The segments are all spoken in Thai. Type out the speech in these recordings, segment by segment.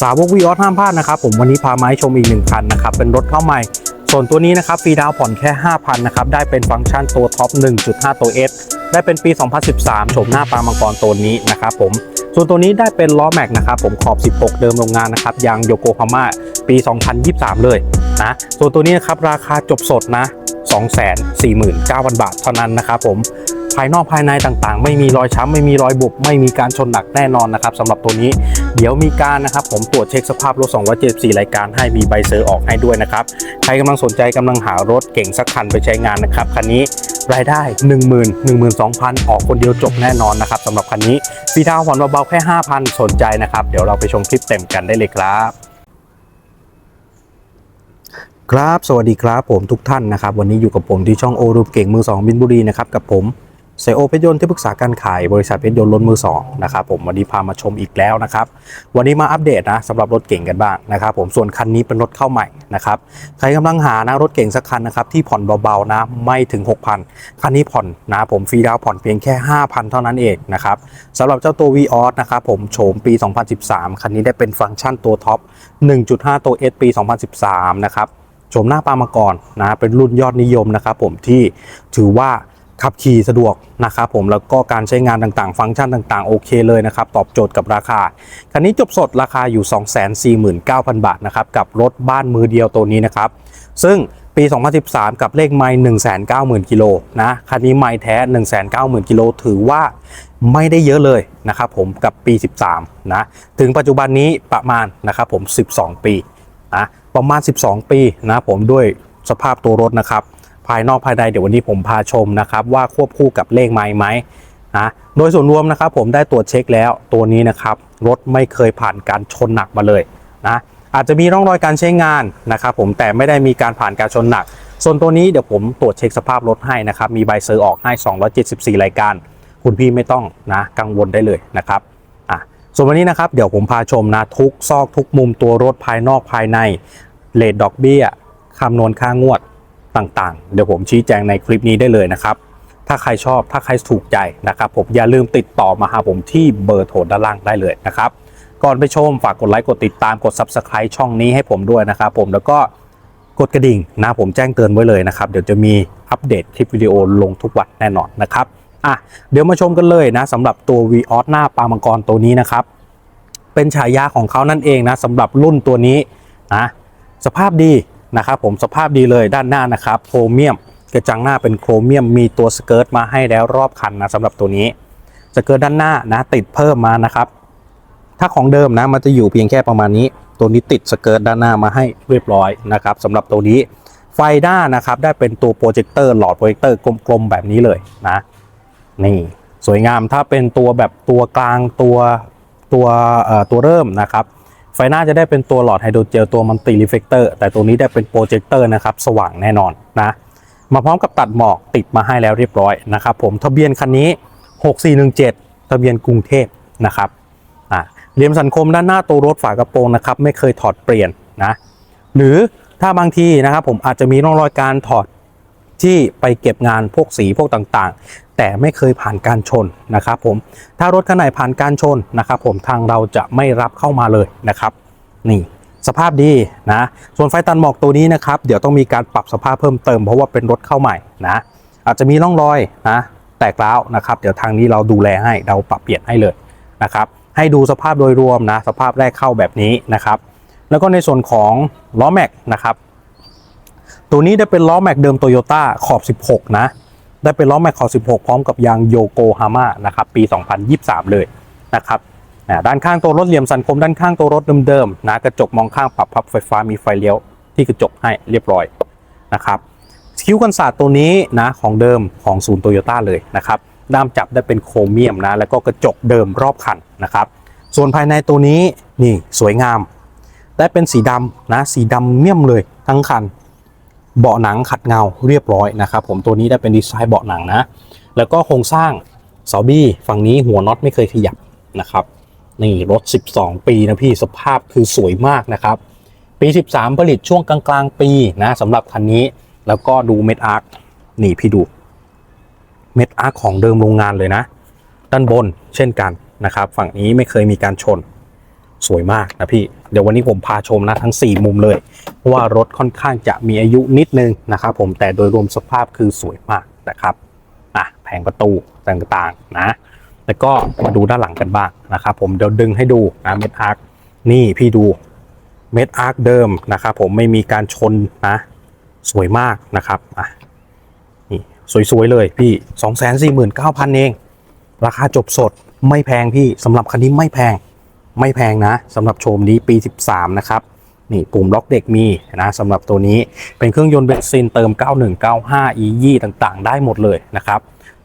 สาวกวีออสห้ามพลาดนะครับผมวันนี้พามาให้ชมอีกหนึ่งคันนะครับเป็นรถเข้าใหม่ ส่วนตัวนี้นะครับฟรีดาวผ่อนแค่ 5,000นะครับได้เป็นฟังก์ชันตัวท็อป 1.5 ตัว S ได้เป็นปี 2013โฉมหน้าปลามังกรตัวนี้นะครับผมส่วนตัวนี้ได้เป็นล้อแม็กนะครับผมขอบ 16 เดิมโรงงานนะครับยางโยโกฮาม่าปี 2023 เลยนะส่วนตัวนี้นะครับราคาจบสดนะ 249,000 บาทเท่านั้นนะครับผมภายนอกภายในต่างๆ ไม่มีรอยช้ำไม่มีรอยบุบไม่มีการชนหนักแน่นอนนะครับสำหรับตัวนี้ เดี๋ยวมีการนะครับผมตรวจเช็คสภาพรถ 274 รายการให้มีใบเซอร์ออกให้ด้วยนะครับ ใครกำลังสนใจกำลังหารถเก่งสักคันไปใช้งานนะครับ คันนี้รายได้ 1 0 0 0 0 12,000 ออกคนเดียวจบแน่นอนนะครับสำหรับคันนี้ฟรีดาวน์ผ่อนเบาๆแค่ 5,000 สนใจนะครับ เดี๋ยวเราไปชมคลิปเต็มกันได้เลยครับครับ สวัสดีครับผมทุกท่านนะครับ วันนี้อยู่กับผมที่ช่องโอรูปเก่งมือ2บินบุรีนะครับกับผม เซโอเพชรยนต์ที่ปรึกษาการขายบริษัทเพชรยนต์รถมือ2นะครับผมวันนี้พามาชมอีกแล้วนะครับ วันนี้มาอัปเดตนะสำหรับรถเก่งกันบ้างนะครับ ผมส่วนคันนี้เป็นรถเข้าใหม่นะครับใครกำลังหานะรถเก่งสักคันนะครับที่ผ่อนเบาๆนะไม่ถึง 6,000 คันนี้ผ่อนนะผมฟรีดาวผ่อนเพียงแค่ 5,000 เท่านั้นเองนะครับสำหรับเจ้าตัว v ีออสนะครับผมโฉมปี 2013 คันนี้ได้เป็นฟังก์ชันตัวท็อป 1.5 ตัว S ปี 2013 นะครับโฉมหน้าปามาก่อนนะเป็นรุ่นยอดนิยมนะครับผมที่ถือว่า ขับขี่สะดวกนะครับผมแล้วก็การใช้งานต่างๆ ฟังก์ชันต่างๆ โอเคเลยนะครับ ตอบโจทย์กับราคา คันนี้จบสดราคาอยู่ 249,000 บาทนะครับ กับรถบ้านมือเดียวตัวนี้นะครับ ซึ่งปี 2013 กับเลขไมล์190,000 กิโลนะ คันนี้ไมล์แท้ 190,000 กิโลถือว่าไม่ได้เยอะเลยนะครับผมกับปี 13 นะ ถึงปัจจุบันนี้ประมาณนะครับผม 12 ปีนะประมาณ 12 ปีนะผมด้วยสภาพตัวรถนะครับ ภายนอกภายในเดี๋ยววันนี้ผมพาชมนะครับว่าควบคู่กับเลขไม้ไหมนะโดยส่วนรวมนะครับผมได้ตรวจเช็คแล้วตัวนี้นะครับรถไม่เคยผ่านการชนหนักมาเลยนะอาจจะมีร่องรอยการใช้งานนะครับผมแต่ไม่ได้มีการผ่านการชนหนัก ส่วนตัวนี้เดี๋ยวผมตรวจเช็คสภาพรถให้นะครับมีใบเซอร์ออกให้ 274 รายการ คุณพี่ไม่ต้องนะกังวลได้เลยนะครับอะส่วนวันนี้นะครับเดี๋ยวผมพาชมนะทุกซอกทุกมุมตัวรถภายนอกภายในเลทดอกเบี้ยคำนวณค่างวด ต่างๆ เดี๋ยวผมชี้แจงในคลิปนี้ได้เลยนะครับ ถ้าใครชอบถ้าใครถูกใจนะครับผมอย่าลืมติดต่อมาหาผมที่เบอร์โทรด้านล่างได้เลยนะครับก่อนไปชมฝากกดไลค์กดติดตามกด Subscribe ช่องนี้ให้ผมด้วยนะครับผมแล้วก็กดกระดิ่งนะผมแจ้งเตือนไว้เลยนะครับ เดี๋ยวจะมีอัปเดตคลิปวิดีโอลงทุกวันแน่นอนนะครับอะเดี๋ยวมาชมกันเลยนะสำหรับตัว v ีออสหน้าปามังกรตัวนี้นะครับ เป็นฉายาของเขานั่นเองนะสำหรับรุ่นตัวนี้นะสภาพดี นะครับผมสภาพดีเลยด้านหน้านะครับโครเมียมกระจังหน้าเป็นโครเมียมมีตัวสเกิร์ตมาให้แล้วรอบคันนะสำหรับตัวนี้สเกิร์ตด้านหน้านะติดเพิ่มมานะครับ ถ้าของเดิมนะมันจะอยู่เพียงแค่ประมาณนี้ ตัวนี้ติดสเกิร์ตด้านหน้ามาให้เรียบร้อยนะครับสำหรับตัวนี้ไฟหน้านะครับได้เป็นตัวโปรเจคเตอร์หลอดโปรเจคเตอร์กลมๆแบบนี้เลยนะนี่สวยงามถ้าเป็นตัวแบบตัวกลางตัวตัวเอ่อตัวเริ่มนะครับ ไฟหน้าจะได้เป็นตัวหลอดไฮโดรเจลตัวมันติรีเฟกเตอร์แต่ตัวนี้ได้เป็นโปรเจคเตอร์นะครับสว่างแน่นอนนะมาพร้อมกับตัดหมอกติดมาให้แล้วเรียบร้อยนะครับผมทะเบียนคันนี้ 6417 ทะเบียนกรุงเทพนะครับอ่าเหลี่ยมสันคมด้านหน้าตัวรถฝากระโปรงนะครับไม่เคยถอดเปลี่ยนนะหรือถ้าบางทีนะครับผมอาจจะมีร่องรอยการถอดที่ไปเก็บงานพวกสีพวกต่าง แต่ไม่เคยผ่านการชนนะครับผมถ้ารถคันไหนผ่านการชนนะครับผมทางเราจะไม่รับเข้ามาเลยนะครับ นี่สภาพดีนะส่วนไฟตันหมอกตัวนี้นะครับเดี๋ยวต้องมีการปรับสภาพเพิ่มเติมเพราะว่าเป็นรถเข้าใหม่นะอาจจะมีร่องรอยนะแตกร้าวนะครับ เดี๋ยวทางนี้เราดูแลให้เราปรับเปลี่ยนให้เลยนะครับให้ดูสภาพโดยรวมนะสภาพแรกเข้าแบบนี้นะครับแล้วก็ในส่วนของล้อแม็กนะครับตัวนี้ได้เป็นล้อแม็กเดิมโตโยต้าขอบ 16 นะ ได้เป็นล้อแม็กขอ16 พร้อมกับยางโยโกฮาม่านะครับปี 2023 เลยนะครับด้านข้างตัวรถเหลี่ยมสันคมด้านข้างตัวรถเดิมๆนะกระจกมองข้างปรับพับไฟฟ้ามีไฟเลี้ยวที่กระจกให้เรียบร้อยนะครับคิ้วกันศาสตร์ตัวนี้นะของเดิมของศูนย์โตโยต้าเลยนะครับด้ามจับได้เป็นโครเมียมนะแล้วก็กระจกเดิมรอบคันนะครับ ส่วนภายในตัวนี้นี่สวยงาม ได้เป็นสีดำนะสีดำเมี่ยมเลยทั้งคัน เบาะหนังขัดเงาเรียบร้อยนะครับผมตัวนี้ได้เป็นดีไซน์เบาะหนังนะ แล้วก็โครงสร้างเสาบี้ฝั่งนี้หัวน็อตไม่เคยขยับนะครับนี่รถ 12 ปีนะพี่สภาพคือสวยมากนะครับ ปี 13 ผลิตช่วงกลางๆ ปีนะสำหรับคันนี้แล้วก็ดูเม็ดอาร์คนี่พี่ดูเม็ดอาร์คของเดิมโรงงานเลยนะ ด้านบนเช่นกันนะครับ ฝั่งนี้ไม่เคยมีการชน สวยมากนะพี่ เดี๋ยววันนี้ผมพาชมนะทั้ง 4 มุมเลย เพราะว่ารถค่อนข้างจะมีอายุนิดนึงนะครับผมแต่โดยรวมสภาพคือสวยมากนะครับอะแผงประตูต่างๆนะแล้วก็มาดูด้านหลังกันบ้างนะครับผมเดี๋ยวดึงให้ดูนะเม็ดอาร์คนี่พี่ดูเม็ดอาร์คเดิมนะครับผมไม่มีการชนนะ สวยมากนะครับอะนี่สวยๆเลยพี่ 249,000 เอง ราคาจบสดไม่แพงพี่สำหรับคันนี้ไม่แพง ไม่แพงนะสำหรับโชมนี้ปี 13 นะครับนี่ปุ่มล็อกเด็กมีนะสำหรับตัวนี้เป็นเครื่องยนต์เบนซินเติม 9195 e ยี่ต่างๆ ได้หมดเลยนะครับ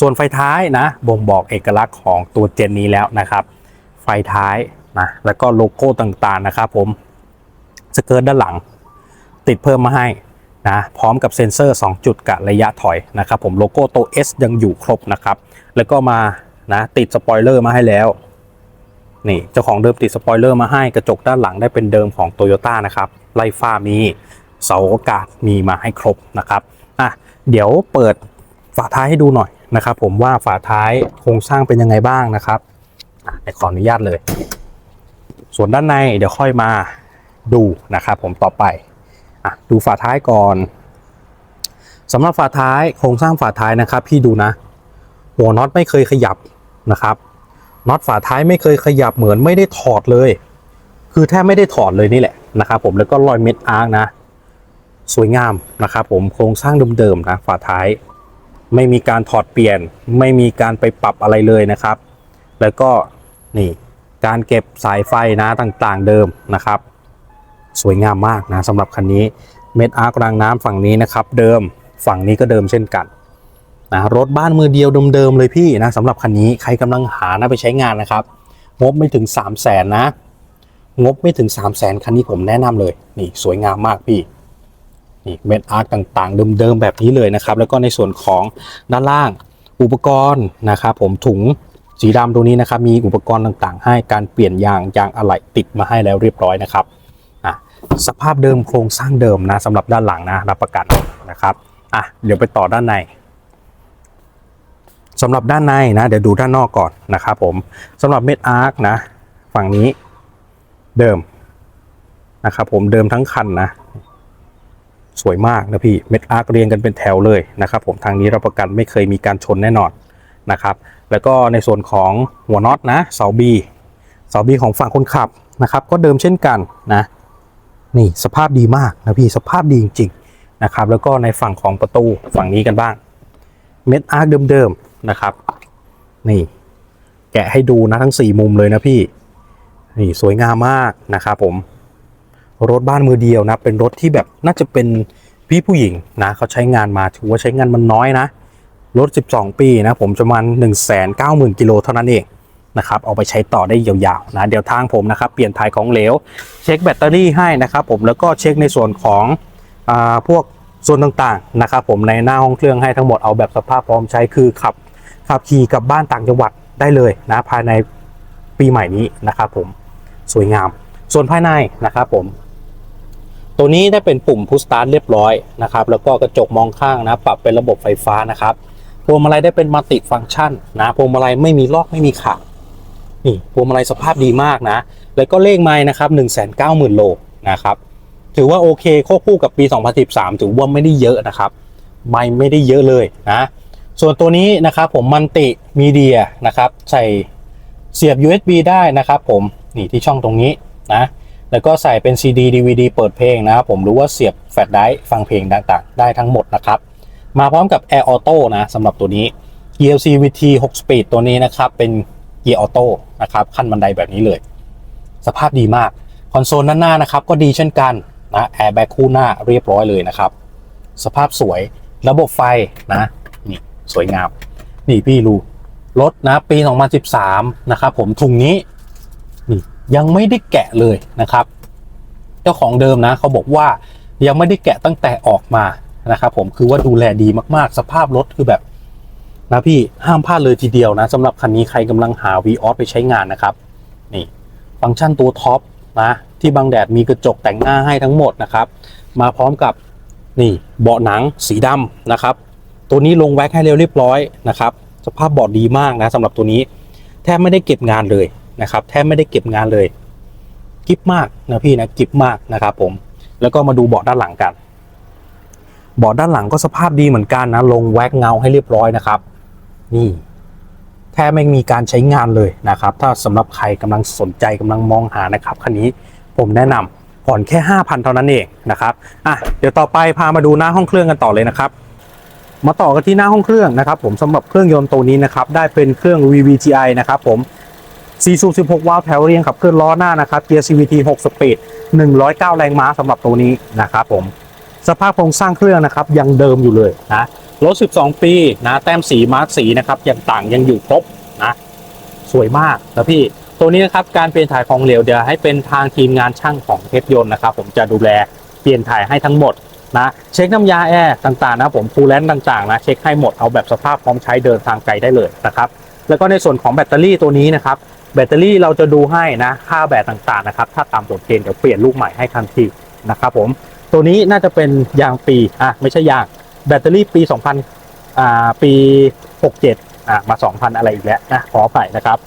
ส่วนไฟท้ายนะบ่งบอกเอกลักษณ์ของตัวเจนนี้แล้วนะครับ ไฟท้ายนะแล้วก็โลโก้ต่างๆนะครับผมสเกิร์ตด้านหลัง ติดเพิ่มมาให้นะพร้อมกับเซ็นเซอร์ 2 จุดกับระยะถอยนะครับผมโลโก้ตัว S ยังอยู่ครบนะครับ แล้วก็มานะติดสปอยเลอร์มาให้แล้ว นี่เจ้าของเดิมติดสปอยเลอร์มาให้กระจกด้านหลังได้เป็นเดิมของโตโยต้านะครับไล่ฟ้ามีเสาอากาศมีมาให้ครบนะครับอะเดี๋ยวเปิดฝาท้ายให้ดูหน่อยนะครับ ผมว่าฝาท้ายโครงสร้างเป็นยังไงบ้างนะครับอะเดี๋ยวขออนุญาตเลย ส่วนด้านในเดี๋ยวค่อยมาดูนะครับผมต่อไปอะดูฝาท้ายก่อนสำหรับฝาท้ายโครงสร้างฝาท้ายนะครับ พี่ดูนะ หัวน็อตไม่เคยขยับนะครับ น็อตฝาท้ายไม่เคยขยับเหมือนไม่ได้ถอดเลย คือแทบไม่ได้ถอดเลยนี่แหละนะครับผมแล้วก็รอยเม็ดอาร์คนะ สวยงามนะครับผมโครงสร้างเดิมๆนะฝาท้าย ไม่มีการถอดเปลี่ยน ไม่มีการไปปรับอะไรเลยนะครับ แล้วก็นี่การเก็บสายไฟนะต่างๆเดิมนะครับ สวยงามมากนะสำหรับคันนี้เม็ดอาร์ครางน้ำฝั่งนี้นะครับ เดิมฝั่งนี้ก็เดิมเช่นกัน นะรถบ้านมือเดียวเดิมๆเลยพี่นะสำหรับคันนี้ใครกำลังหานะไปใช้งานนะครับ งบไม่ถึง 3 0 0แสนนะ งบไม่ถึง 3 0 0แสนคันนี้ผมแนะนำเลย นี่สวยงามมากพี่นี่เม็ดอาร์คต่างๆ เดิมๆแบบนี้เลยนะครับ แล้วก็ในส่วนของด้านล่างอุปกรณ์นะครับผมถุงสีดำตรงนี้นะครับมีอุปกรณ์ต่างๆ ให้การเปลี่ยนยางยางอะไหล่ติดมาให้แล้วเรียบร้อยนะครับอะสภาพเดิมโครงสร้างเดิมนะสำหรับด้านหลังนะรับประกันนะครับอะเดี๋ยวไปต่อด้านใน สำหรับด้านในนะ เดี๋ยวดูด้านนอกก่อนนะครับผมสำหรับเม็ดอาร์คนะ ฝั่งนี้เดิมนะครับผมเดิมทั้งคันนะสวยมากนะพี่เม็ดอาร์คเรียงกันเป็นแถวเลยนะครับผมทางนี้รับประกันไม่เคยมีการชนแน่นอนนะครับ แล้วก็ในส่วนของหัวน็อตนะเสาบีเสาบีของฝั่งคนขับนะครับ ก็เดิมเช่นกันนะนี่สภาพดีมากนะพี่สภาพดีจริงๆนะครับ แล้วก็ในฝั่งของประตูฝั่งนี้กันบ้างเม็ดอาร์คเดิม นะครับ นี่ แกะให้ดูนะทั้ง4มุมเลยนะพี่ นี่สวยงามมากนะครับผม รถบ้านมือเดียวนะ เป็นรถที่แบบน่าจะเป็นพี่ผู้หญิงนะเขาใช้งานมาถือว่าใช้งานมันน้อยนะ รถ 12 ปีนะผมประมาณ 1 9 0 0 0 0กิโลเท่านั้นเองนะครับเอาไปใช้ต่อได้ยาวๆนะเดี๋ยวทางผมนะครับเปลี่ยนถ่ายของเหลว เช็คแบตเตอรี่ให้นะครับผมแล้วก็เช็คในส่วนของอพวกส่วนต่างๆนะครับผมในหน้าห้องเครื่องให้ทั้งหมดเอาแบบสภาพพร้อมใช้คือขับ ขับขี่กลับบ้านต่างจังหวัดได้เลยนะภายในปีใหม่นี้นะครับผมสวยงาม ส่วนภายในนะครับผม ตัวนี้ได้เป็นปุ่มพุชสตาร์ทเรียบร้อยนะครับ แล้วก็กระจกมองข้างนะ ปรับเป็นระบบไฟฟ้านะครับพวงมาลัยได้เป็นมัลติฟังก์ชันนะพวงมาลัยไม่มีลอกไม่มีขาดนี่พวงมาลัยสภาพดีมากนะ แล้วก็เลขไม้นะครับ1 9 0 0 0 0 โลนะครับ ถือว่าโอเคควบคู่กับปี 2013 ถือว่าไม่ได้เยอะนะครับ ไม่ไม่ได้เยอะเลยนะ ส่วนตัวนี้นะครับผมมันติมีเดียนะครับใส่เสียบ USB ได้นะครับผมนี่ที่ช่องตรงนี้นะแล้วก็ใส่เป็น CD DVD เปิดเพลงนะครับผมรือว่าเสียบแฟลชไดรฟ์ฟังเพลงต่างๆ ได้ทั้งหมดนะครับ มาพร้อมกับ Air Auto นะสำหรับตัวนี้ GLC VT 6 Speed ตัวนี้นะครับเป็นเกียร์ออโต้นะครับขั้นบันไดแบบนี้เลย สภาพดีมาก คอนโซลด้านหน้านะครับก็ดีเช่นกันนะแอร์แบ็คคู่หน้าเรียบร้อยเลยนะครับ สภาพสวยระบบไฟนะ สวยงาม นี่พี่รูรถนะปี 2013 นะครับผมถุงนี้นี่ยังไม่ได้แกะเลยนะครับ เจ้าของเดิมนะเขาบอกว่ายังไม่ได้แกะตั้งแต่ออกมานะครับผมคือว่าดูแลดีมากๆ สภาพรถคือแบบนะพี่ห้ามพลาดเลยทีเดียวนะสำหรับคันนี้ใครกำลังหา v ีออสไปใช้งานนะครับ นี่ฟังก์ชันตัวท็อปนะที่บังแดดมีกระจกแต่งหน้าให้ทั้งหมดนะครับ มาพร้อมกับนี่เบาะหนังสีดำนะครับ ตัวนี้ลงแว็กให้เร็วเรียบร้อยนะครับ สภาพเบาะดีมากนะสำหรับตัวนี้ แทบไม่ได้เก็บงานเลยนะครับ แทบไม่ได้เก็บงานเลยกิฟมากนะพี่นะกิฟมากนะครับผมแล้วก็มาดูเบาะด้านหลังกันเบาะด้านหลังก็สภาพดีเหมือนกันนะ ลงแว็กเงาให้เรียบร้อยนะครับ นี่แทบไม่มีการใช้งานเลยนะครับ ถ้าสำหรับใครกำลังสนใจกำลังมองหานะครับคันนี้ผมแนะนำผ่อนแค่ 5,000 เท่านั้นเองนะครับอะเดี๋ยวต่อไปพามาดูหน้าห้องเครื่องกันต่อเลยนะครับ มาต่อกันที่หน้าห้องเครื่องนะครับผมสำหรับเครื่องยนต์ตัวนี้นะครับได้เป็นเครื่อง VVTi นะครับผม4สูบ16 วาล์วแถวเรียงขับเคลื่อนล้อหน้านะครับเกียร์ CVT 6 สปีด 109 แรงม้าสำหรับตัวนี้นะครับผมสภาพโครงสร้างเครื่องนะครับยังเดิมอยู่เลยนะรถ 12 ปีนะแต้มสีมาร์กสีนะครับยังต่างยังอยู่ครบนะสวยมากนะพี่ตัวนี้นะครับการเปลี่ยนถ่ายของเหลวเดี๋ยวให้เป็นทางทีมงานช่างของเทปยนต์นะครับผมจะดูแลเปลี่ยนถ่ายให้ทั้งหมด นะเช็คน้ำยาแอร์ต่างๆนะผมฟูลแลนด์ต่างๆนะเช็คให้หมดเอาแบบสภาพพร้อมใช้เดินทางไกลได้เลยนะครับแล้วก็ในส่วนของแบตเตอรี่ตัวนี้นะครับแบตเตอรี่เราจะดูให้นะค่าแบตต่างๆนะครับถ้าตามตัวเกณฑ์เดี๋ยวเปลี่ยนลูกใหม่ให้ทันทีนะครับผมตัวนี้น่าจะเป็นยางปีอะไม่ใช่ยางแบตเตอรี่ปี 2000อ่าปี 67อะมา 2,000 อะไรอีกแล้วนะขออภัยนะครับ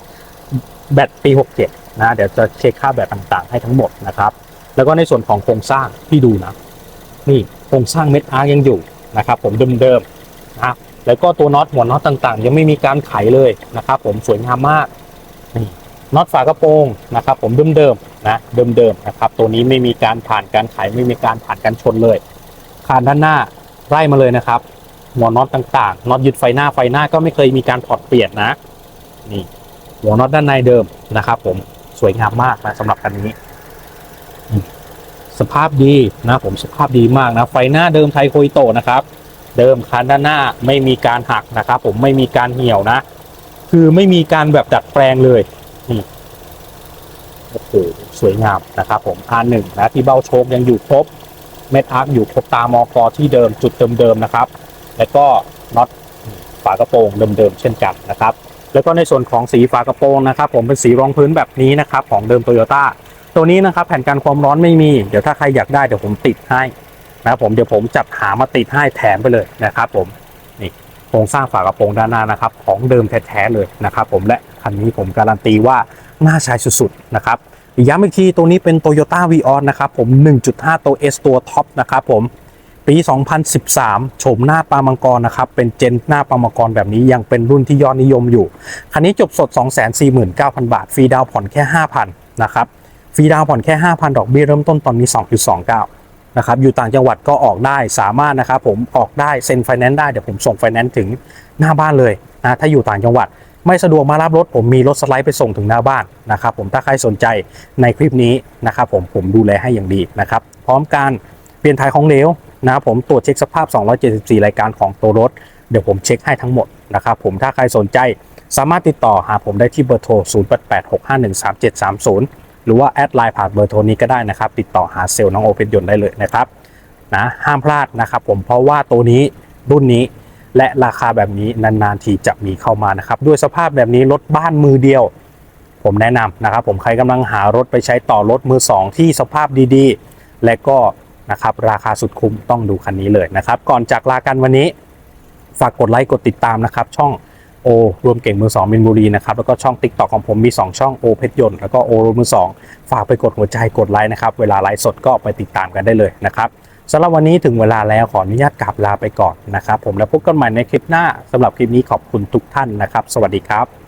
แบตปี 67นะเดี๋ยวจะเช็คค่าแบตต่างๆ ให้ทั้งหมดนะครับแล้วก็ในส่วนของโครงสร้างที่ดูนะ นี่โครงสร้างเม็ดอาร์ยังอยู่นะครับ ผมเดิมๆนะแล้วก็ตัวน็อตหัวน็อตต่างๆ ยังไม่มีการไขเลยนะครับ ผมสวยงามมากนี่น็อตฝากระโปรงนะครับ ผมเดิมๆนะเดิมๆนะครับ ตัวนี้ไม่มีการผ่านการไขไม่มีการผ่านการชนเลยคานด้านหน้าไล่มาเลยนะครับ หัวน็อตต่างๆน็อตยึดไฟหน้าไฟหน้าก็ไม่เคยมีการถอดเปลี่ยนนะนี่หัวน็อตด้านในเดิมนะครับ ผมสวยงามมากนะสำหรับคันนี้ สภาพดีนะผมสภาพดีมากนะไฟหน้าเดิมไทยโคยโตะนะครับ เดิมคันด้านหน้าไม่มีการหักนะครับ ผมไม่มีการเหี่ยวนะ คือไม่มีการแบบดัดแปลงเลยโอ้โหสวยงามนะครับ ผม R1 นะที่เบ้าโชคยังอยู่ครบเม็ดอาร์คอยู่ครบตามอกอที่เดิมจุดเดิมๆนะครับ แล้วก็น็อตฝากระโปรงเดิมๆเช่นกันนะครับ แล้วก็ในส่วนของสีฝากระโปรงนะครับ ผมเป็นสีรองพื้นแบบนี้นะครับ ของเดิมโตโยต้า ตัวนี้นะครับแผ่นกันความร้อนไม่มีเดี๋ยวถ้าใครอยากได้เดี๋ยวผมติดให้นะครับผมเดี๋ยวผมจัดหามาติดให้แถมไปเลยนะครับ ผมนี่โครงสร้างฝากระโปรงด้านหน้านะครับ ของเดิมแท้ๆเลยนะครับ ผมและคันนี้ผมการันตีว่าน่าใช้สุดๆนะครับย้ำอีกทีตัวนี้เป็น Toyota v ีออนะครับผม 1.5 ตัว S ตัวท็อปนะครับผมปี 2013 โฉมหน้าปลามังกรนะครับ เป็นเจนหน้าปลามังกรแบบนี้ยังเป็นรุ่นที่ยอดนิยมอยู่ คันนี้จบสด 249,000 บาท ฟรีดาวผ่อนแค่ 5,000 นะครับ ฟรีดาวผ่อนแค่ 5,000 ดอกเบี้ยเริ่มต้นตอนนี้ 2.29 นะครับ อยู่ต่างจังหวัดก็ออกได้สามารถนะครับผมออกได้เซ็นไฟแนนซ์ได้ เดี๋ยวผมส่งไฟแนนซ์ถึงหน้าบ้านเลยนะถ้าอยู่ต่างจังหวัดไม่สะดวกมารับรถ ผมมีรถสไลด์ไปส่งถึงหน้าบ้านนะครับผมถ้าใครสนใจในคลิปนี้นะครับผมผมดูแลให้อย่างดีนะครับพร้อมการเปลี่ยนถ่ายของเหลวนะครับผมตรวจเช็คสภาพ 274 รายการของตัวรถ เดี๋ยวผมเช็คให้ทั้งหมดนะครับผมถ้าใครสนใจสามารถติดต่อหาผมได้ที่เบอร์โทร 0886513730 หรือว่าแอดไลน์ผ่านเบอร์โทรนี้ก็ได้นะครับ ติดต่อหาเซลล์น้องโอเพนยนต์ได้เลยนะครับนะห้ามพลาดนะครับผมเพราะว่าตัวนี้รุ่นนี้และราคาแบบนี้นานๆทีจะมีเข้ามานะครับ ด้วยสภาพแบบนี้รถบ้านมือเดียว ผมแนะนำนะครับ ผมใครกำลังหารถไปใช้ต่อรถมือสองที่สภาพดีๆ และก็นะครับราคาสุดคุ้มต้องดูคันนี้เลยนะครับ ก่อนจากลากันวันนี้ ฝากกดไลค์กดติดตามนะครับ ช่อง โอรวมเก่งมือสองมินบุรีนะครับแล้วก็ช่องติ๊กต็อกของผมมี 2 ช่องโอเพชรยนต์แล้วก็โอรวมมือสองฝากไปกดหัวใจกดไลค์นะครับเวลาไลฟ์สดก็ไปติดตามกันได้เลยนะครับสำหรับวันนี้ถึงเวลาแล้วขออนุญาตกลับลาไปก่อนนะครับผมแล้วพบกันใหม่ในคลิปหน้าสำหรับคลิปนี้ขอบคุณทุกท่านนะครับ สวัสดีครับ